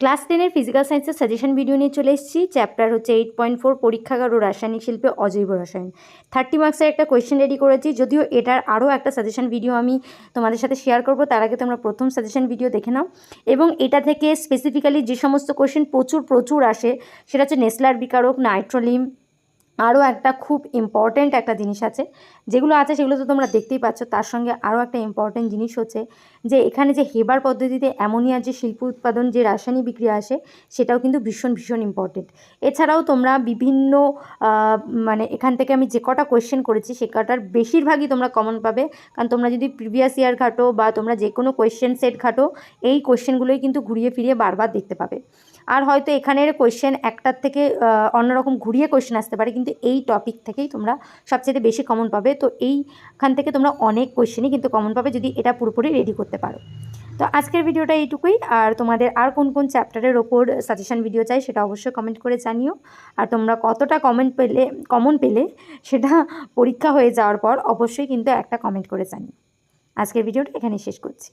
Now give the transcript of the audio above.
Class টেনের physical সায়েন্সের suggestion video নিয়ে চলে এসেছি। চ্যাপ্টার হচ্ছে এইট পয়েন্ট ফোর পরীক্ষাগার ও রাসায়নিক শিল্পে অজৈব রসায়ন। থার্টি মার্কসের একটা কোয়েশ্চেন রেডি করেছি, যদিও এটার আরও একটা সাজেশন ভিডিও আমি তোমাদের সাথে শেয়ার করব, তার আগে তোমরা প্রথম সাজেশন ভিডিও দেখে নাও। এবং এটা থেকে স্পেসিফিক্যালি যে সমস্ত কোয়েশ্চেন প্রচুর প্রচুর আসে, সেটা হচ্ছে নেসলার বিকারক, নাইট্রোলিম আরও একটা খুব ইম্পর্ট্যান্ট একটা জিনিস আছে। যেগুলো আছে সেগুলো তো তোমরা দেখতেই পাচ্ছ, তার সঙ্গে আরও একটা ইম্পর্ট্যান্ট জিনিস হচ্ছে যে এখানে যে হেবার পদ্ধতিতে অ্যামোনিয়ার যে শিল্প উৎপাদন, যে রাসায়নিক বিক্রিয়া আসে, সেটাও কিন্তু ভীষণ ভীষণ ইম্পর্টেন্ট এছাড়াও তোমরা বিভিন্ন মানে এখান থেকে আমি যে কটা কোয়েশ্চেন করেছি, সে কটার বেশিরভাগই তোমরা কমন পাবে। কারণ তোমরা যদি প্রিভিয়াস ইয়ার ঘাটো বা তোমরা যে কোনো কোয়েশ্চেন সেট ঘাটো, এই কোয়েশ্চেনগুলোই কিন্তু ঘুরিয়ে ফিরিয়ে বারবার দেখতে পাবে। আর হয়তো এখানের কোয়েশ্চেন একটার থেকে অন্যরকম ঘুরিয়ে কোয়েশ্চেন আসতে পারে কিন্তু এই টপিক থেকেই তোমরা সবচেয়ে বেশি কমন পাবে। তো এইখান থেকে তোমরা অনেক কোয়েশ্চেনই কিন্তু কমন পাবে যদি এটা পুরোপুরি রেডি করতে পারো। তো আজকের ভিডিওটা এইটুকুই। আর তোমাদের আর কোন কোন চ্যাপ্টারের ওপর সাজেশান ভিডিও চাই সেটা অবশ্যই কমেন্ট করে জানিও। আর তোমরা কতটা কমেন্ট পেলে কমন পেলে সেটা পরীক্ষা হয়ে যাওয়ার পর অবশ্যই কিন্তু একটা কমেন্ট করে জানিও। আজকের ভিডিওটা এখানে শেষ করছি।